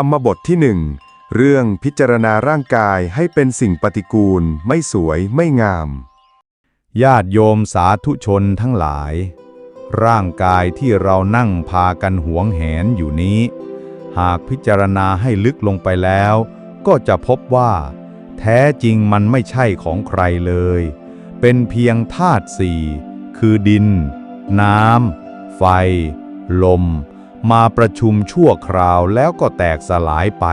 ธรรมบทที่หนึ่งเรื่องพิจารณาร่างกายให้เป็นสิ่งปฏิกูล ไม่สวยไม่งาม ญาติโยมสาธุชนทั้งหลาย ร่างกายที่เรานั่งพากันหวงแหนอยู่นี้ หากพิจารณาให้ลึกลงไปแล้ว ก็จะพบว่า แท้จริงมันไม่ใช่ของใครเลย เป็นเพียงธาตุสี่ คือดิน น้ำ ไฟ ลม มาประชุมชั่วคราวแล้วก็แตกสลายไป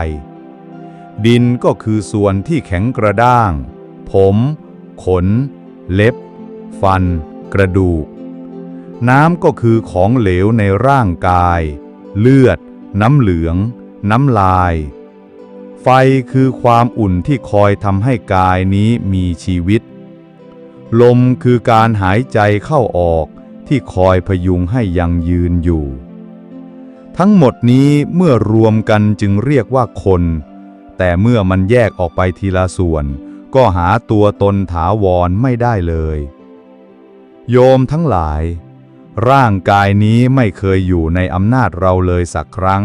ดินก็คือส่วนที่แข็งกระด้าง ผม ขน เล็บ ฟัน กระดูก น้ำก็คือของเหลวในร่างกาย เลือด น้ำเหลือง น้ำลาย ไฟคือความอุ่นที่คอยทำให้กายนี้มีชีวิต ลมคือการหายใจเข้าออกที่คอยพยุงให้ยังยืนอยู่ ทั้งหมดนี้เมื่อรวมกันจึงเรียกว่าคน แต่เมื่อมันแยกออกไปทีละส่วน ก็หาตัวตนถาวรไม่ได้เลย โยมทั้งหลาย ร่างกายนี้ไม่เคยอยู่ในอำนาจเราเลยสักครั้ง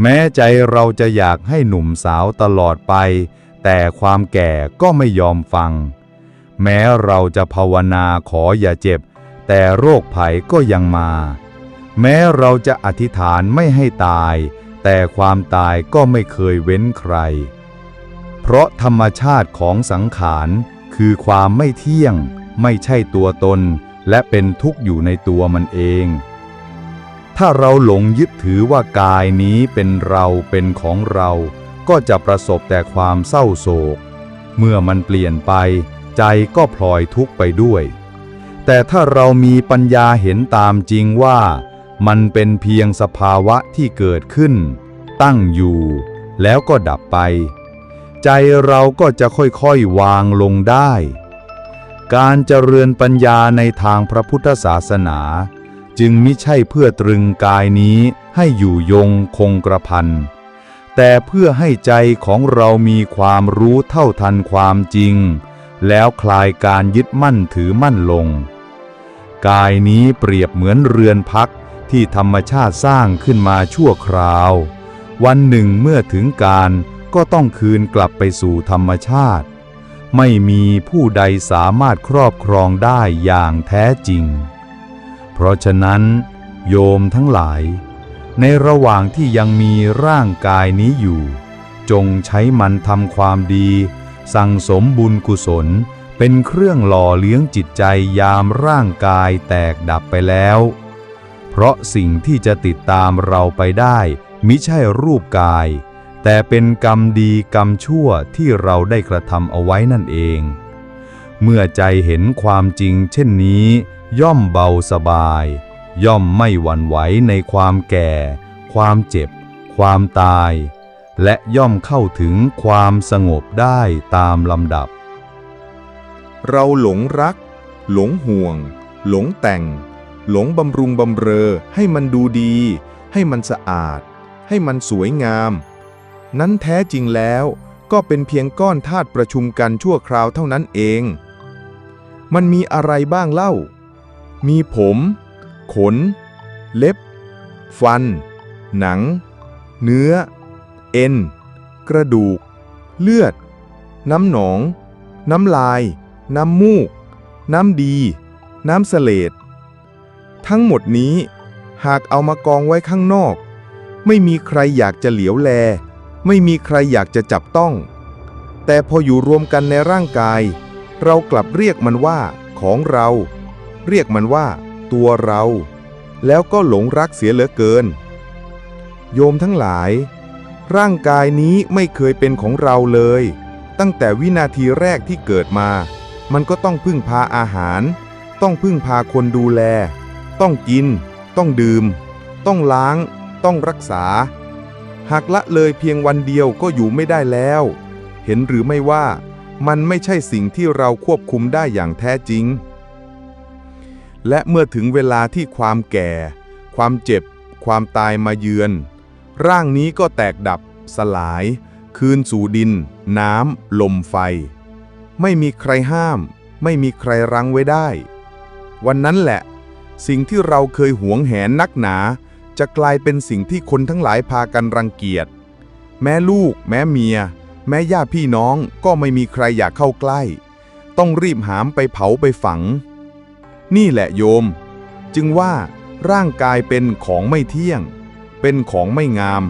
แม้ใจเราจะอยากให้หนุ่มสาวตลอดไป แต่ความแก่ก็ไม่ยอมฟัง แม้เราจะภาวนาขออย่าเจ็บ แต่โรคภัยก็ยังมา แม้เราจะอธิษฐานไม่ให้ตาย แต่ความตายก็ไม่เคยเว้นใคร เพราะธรรมชาติของสังขารคือความไม่เที่ยง ไม่ใช่ตัวตน และเป็นทุกข์อยู่ในตัวมันเอง ถ้าเราหลงยึดถือว่ากายนี้เป็นเราเป็นของเรา ก็จะประสบแต่ความเศร้าโศก เมื่อมันเปลี่ยนไป ใจก็พลอยทุกข์ไปด้วย แต่ถ้าเรามีปัญญาเห็นตามจริงว่า มันเป็นเพียงสภาวะที่เกิดขึ้น ตั้งอยู่ แล้วก็ดับไป ใจเราก็จะค่อยๆวางลงได้ การเจริญปัญญาในทางพระพุทธศาสนา จึงมิใช่เพื่อตรึงกายนี้ให้อยู่ยงคงกระพัน แต่เพื่อให้ใจของเรามีความรู้เท่าทันความจริง แล้วคลายการยึดมั่นถือมั่นลง กายนี้เปรียบเหมือนเรือนพัก ที่ธรรมชาติสร้างขึ้นมาชั่วคราว วันหนึ่งเมื่อถึงการก็ต้องคืนกลับไปสู่ธรรมชาติ ไม่มีผู้ใดสามารถครอบครองได้อย่างแท้จริง เพราะฉะนั้น โยมทั้งหลาย ในระหว่างที่ยังมีร่างกายนี้อยู่ จงใช้มันทำความดี สั่งสมบุญกุศลเป็นเครื่องหล่อเลี้ยงจิตใจยามร่างกายแตกดับไปแล้ว เพราะสิ่งที่จะติดตามเราไปได้มิใช่รูปกาย แต่เป็นกรรมดีกรรมชั่วที่เราได้กระทำเอาไว้นั่นเอง เมื่อใจเห็นความจริงเช่นนี้ ย่อมเบาสบาย ย่อมไม่หวั่นไหวในความแก่ ความเจ็บ ความตาย และย่อมเข้าถึงความสงบได้ตามลำดับ เราหลงรัก หลงห่วง หลงแต่ง หลงบำรุงบำเรอให้มันดูดี ให้มันสะอาด ให้มันสวยงาม นั้นแท้จริงแล้วก็เป็นเพียงก้อนธาตุประชุมกันชั่วคราวเท่านั้นเอง มันมีอะไรบ้างเล่า มีผม ขน เล็บ ฟัน หนัง เนื้อ เอ็น กระดูก เลือด น้ำหนอง น้ำลาย น้ำมูก น้ำดี น้ำเสลด ทั้งหมดนี้ หากเอามากองไว้ข้างนอก ไม่มีใครอยากจะเหลียวแล ไม่มีใครอยากจะจับต้อง แต่พออยู่รวมกันในร่างกาย เรากลับเรียกมันว่า ของเรา เรียกมันว่า ตัวเรา แล้วก็หลงรักเสียเหลือเกิน โยมทั้งหลาย ร่างกายนี้ไม่เคยเป็นของเราเลย ตั้งแต่วินาทีแรกที่เกิดมา มันก็ต้องพึ่งพาอาหาร ต้องพึ่งพาคนดูแล ต้องกิน ต้องดื่ม ต้องล้าง ต้องรักษา หากละเลยเพียงวันเดียวก็อยู่ไม่ได้แล้ว เห็นหรือไม่ว่ามันไม่ใช่สิ่งที่เราควบคุมได้อย่างแท้จริง และเมื่อถึงเวลาที่ความแก่ ความเจ็บ ความตายมาเยือน ร่างนี้ก็แตกดับ สลาย คืนสู่ดิน น้ำ ลมไฟ ไม่มีใครห้าม ไม่มีใครรั้งไว้ได้ วันนั้นแหละ สิ่งที่เราเคยหวงแหนนักหนา จะกลายเป็นสิ่งที่คนทั้งหลายพากันรังเกียจ แม่ลูก แม่เมีย แม่ญาติพี่น้องก็ไม่มีใครอยากเข้าใกล้ ต้องรีบหามไปเผาไปฝัง นี่แหละโยม จึงว่าร่างกายเป็นของไม่เที่ยง เป็นของไม่งาม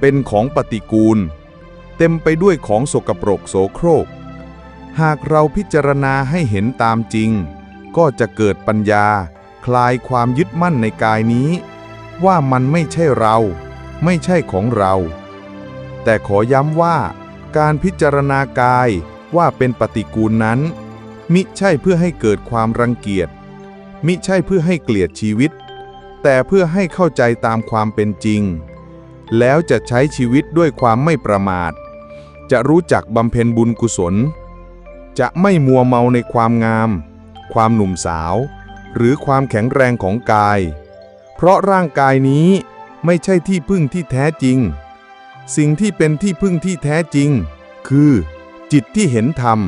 เป็นของปฏิกูล เต็มไปด้วยของสกปรกโสโครก หากเราพิจารณาให้เห็นตามจริง ก็จะเกิดปัญญา คลายความยึดมั่นในกายนี้ ว่ามันไม่ใช่เรา ไม่ใช่ของเรา แต่ขอย้ำว่า การพิจารณากายว่าเป็นปฏิกูลนั้น มิใช่เพื่อให้เกิดความรังเกียจ มิใช่เพื่อให้เกลียดชีวิต แต่เพื่อให้เข้าใจตามความเป็นจริง แล้วจะใช้ชีวิตด้วยความไม่ประมาท จะรู้จักบำเพ็ญบุญกุศล จะไม่มัวเมาในความงาม ความหนุ่มสาว หรือความแข็งแรงของกาย เพราะร่างกายนี้ไม่ใช่ที่พึ่งที่แท้จริง สิ่งที่เป็นที่พึ่งที่แท้จริง คือ จิตที่เห็นธรรม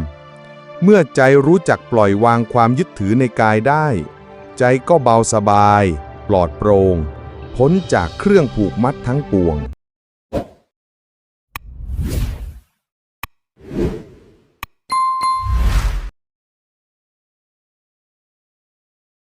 เมื่อใจรู้จักปล่อยวางความยึดถือในกายได้ ใจก็เบาสบาย ปลอดโปร่งพ้นจากเครื่องผูกมัดทั้งปวง